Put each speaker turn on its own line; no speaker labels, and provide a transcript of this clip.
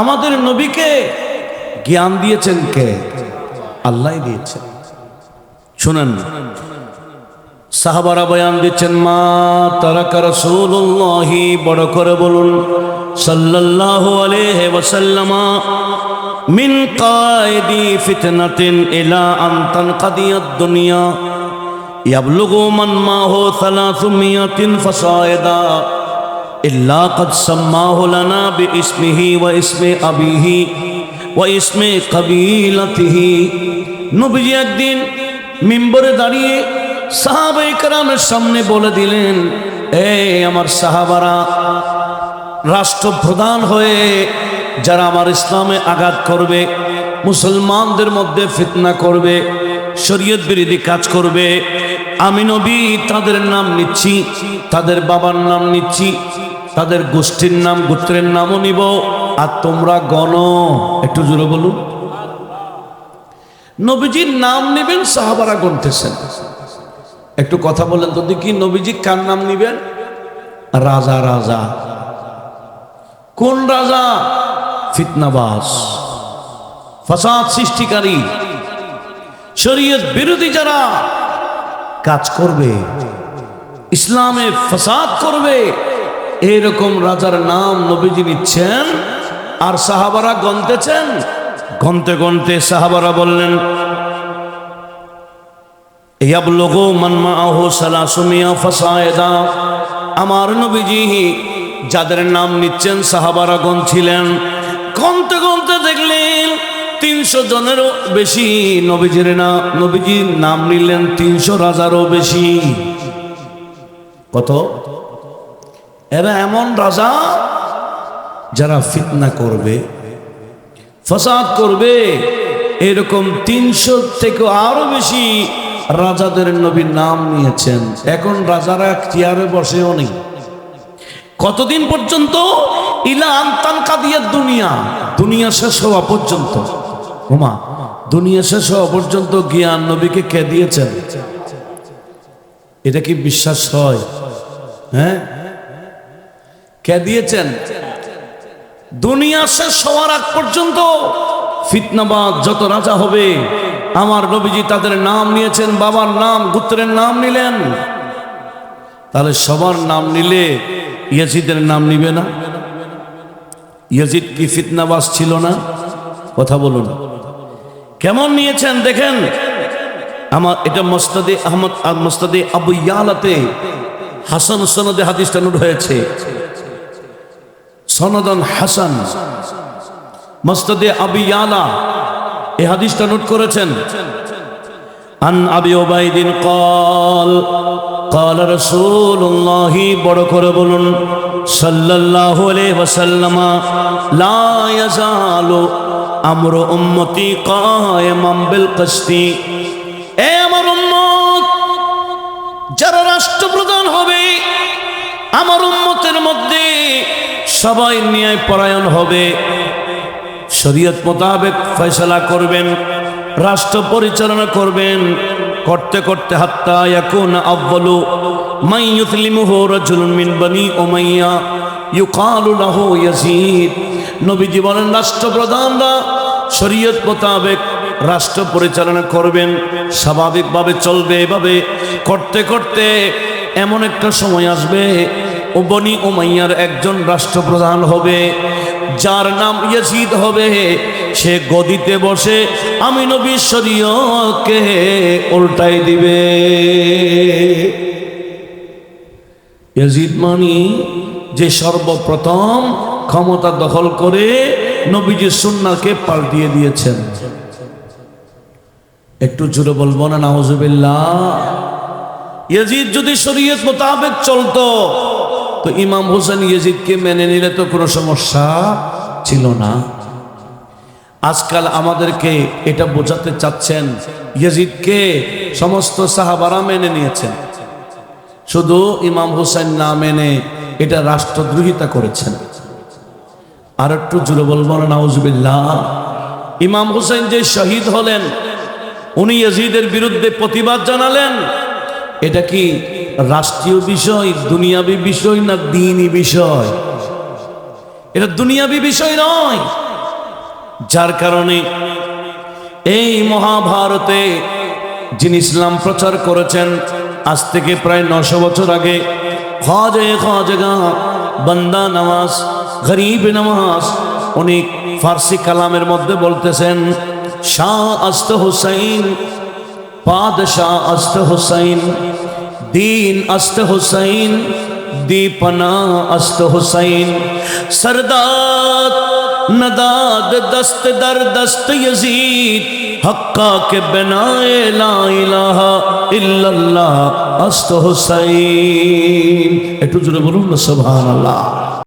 আমাদের নবীকে জ্ঞান দিয়েছেন কে? আল্লাহ দিয়েছেন। শুনেন। সাহাবারা বয়ান দিচ্ছেন, মা তারাকা রাসূলুল্লাহি বড় করে বলুন ওয়াসাল্লামা মিন আন দুনিয়া, ইয়াবলুগু মাহু 300 ফাসায়দা ইল্লা قد سماه لنا باسمه واسم أبيه واسم قبيلته নবীজি একদিন মিম্বরে দাঁড়িয়ে সাহাবাই কারামের সামনে বলে দিলেন এই আমার সাহাবারা রাষ্ট্রপ্রধান হয়ে যারা আমার ইসলামে আঘাত করবে মুসলমানদের মধ্যে ফিতনা করবে শরীয়ত বিরোধী কাজ করবে আমি নবী তাদের নাম নিচ্ছি তাদের বাবার নাম নিচ্ছি তাদের গোষ্ঠীর নাম, গোত্রের নামও নিব। আর তোমরা গণ, একটু জোরে বলুন। নবীজির নাম নেবেন, সাহাবারা গণতেছেন। একটু কথা বলেন তো দেখি, নবীজি কার নাম নিবেন? রাজা রাজা। কোন রাজা? ফিতনাবাস ফাসাদ সৃষ্টিকারী। শরীয়ত বিরোধী যারা, কাজ করবে। ইসলামে ফাসাদ করবে। এরকম রাজার নাম নবীজি নিচ্ছেন আর সাহাবারা গনতেছেন গনতে গনতে সাহাবারা বললেন আমার নবীজি যাদের নাম নিচ্ছেন সাহাবারা ছিলেন গনতে গনতে দেখলেন তিনশো জনেরও বেশি নবীজির না নবীজির নাম নিলেন তিনশো রাজারও বেশি। কত? এরা এমন রাজা যারা ফিতনা করবে, ফসাদ করবে। এরকম তিনশো থেকে আরও বেশি রাজাদের নবীর নাম নিয়েছেন। এখন রাজারা চেয়ারে বসেও নেই। কতদিন পর্যন্ত? ইলা আন্তান কাদিয়ার দুনিয়া। দুনিয়া শেষ হওয়া পর্যন্ত। ওমা দুনিয়া শেষ হওয়া পর্যন্ত জ্ঞান নবীকে কে দিয়েছেন? এটা কি বিশ্বাস হয়? হ্যাঁ? কে দিয়েছেন? দুনিয়া শেষ হওয়ার আগ পর্যন্ত ফিতনাবাদ যত রাজা হবে, আমার নবীজি তাদের নাম নিয়েছেন, বাবার নাম, গুত্রের নাম নিলেন। তাহলে সবার নাম নিলে ইয়াজিদের নাম নিবে না? ইয়াজিদ কি ফিতনাবাস ছিল না? কথা বলুন। কেমন নিয়েছেন? দেখেন, আমার এটা মোস্তাদে আহমদ মোস্তাদে আবু ইয়ালাতে হাসান সনদে হাদিসটা নোট হয়েছে। সনদন হাসান মস্তদে আবি ইয়ালা এই হাদিসটা নোট করেছেন আন আবি ওবাইদিন কল قال رسول الله বড় করে বলুন সাল্লাল্লাহু আলাইহি ওয়াসাল্লাম লা ইয়াজালু আমরু উম্মতি কায়মান বিল কিসতি এ আমার উম্মত যারা রাষ্ট্রপ্রধান হবে আমার উম্মতের মধ্যে সবাই ন্যায় পরায়ণ হবে। শরীয়ত মোতাবেক ফয়সলা করবেন, রাষ্ট্র পরিচালনা করবেন। করতে করতে হাত্তা ইয়াকুন আব্বালু ইউসলিমুহু রাজুলুন মিন বনি উমাইয়া ইউকালু লাহু ইয়াজিদ। নবীজি বলেন, রাষ্ট্রপ্রধানরা শরীয়ত মোতাবেক রাষ্ট্র পরিচালনা করবেন, স্বাভাবিকভাবে চলবে। এভাবে করতে করতে এমন একটা সময় আসবে বনি উমাইয়ার একজন রাষ্ট্রপ্রধান হবে, যার নাম ইয়াজিদ হবে। সে গদিতে বসে আমি নবী শরীয়কে উল্টাই দিবে। ইয়াজিদ মানি যে সর্বপ্রথম ক্ষমতা দখল করে নবীজি সুন্নাকে পাল্টিয়ে দিয়েছেন। একটু জোরে বলব না, নাউজুবিল্লাহ। ইয়াজিদ যদি শরীয়ত মোতাবেক চলতো তো ইমাম হোসেন ইয়েজিদকে মেনে নিলে তো কোনো সমস্যা ছিল না। আজকাল আমাদেরকে এটা বোঝাতে চাচ্ছেন ইয়েজিদকে সমস্ত সাহাবারা মেনে নিয়েছেন। শুধু ইমাম হোসেন না মেনে এটা রাষ্ট্রদ্রোহিতা করেছেন। আর একটু জুড়ে বলব না, নাউজুবিল্লাহ। ইমাম হোসেন যে শহীদ হলেন, উনি ইয়াজিদের বিরুদ্ধে প্রতিবাদ জানালেন, এটা কি রাষ্ট্রীয় বিষয়, দুনিয়াবি বিষয় না দিনই বিষয়? এটা দুনিয়াবি বিষয় নয়। যার কারণে এই মহাভারতে যিনি ইসলাম প্রচার করেছেন, আজ থেকে প্রায় নশো বছর আগে, খজে খজগা বন্দা নওয়াজ গরিব নওয়াজ উনি ফার্সি কালামের মধ্যে বলতেছেন, শাহ আস্ত হুসাইন পাদশাহ আস্ত হুসাইন দিন আস্ত হুসাইন দীপনা আস্ত হুসাইন সরদার نداد دست در دست یزید حقا کے بنائے لا الہ الا اللہ است حسین اٹھو جرے بولو سبحان اللہ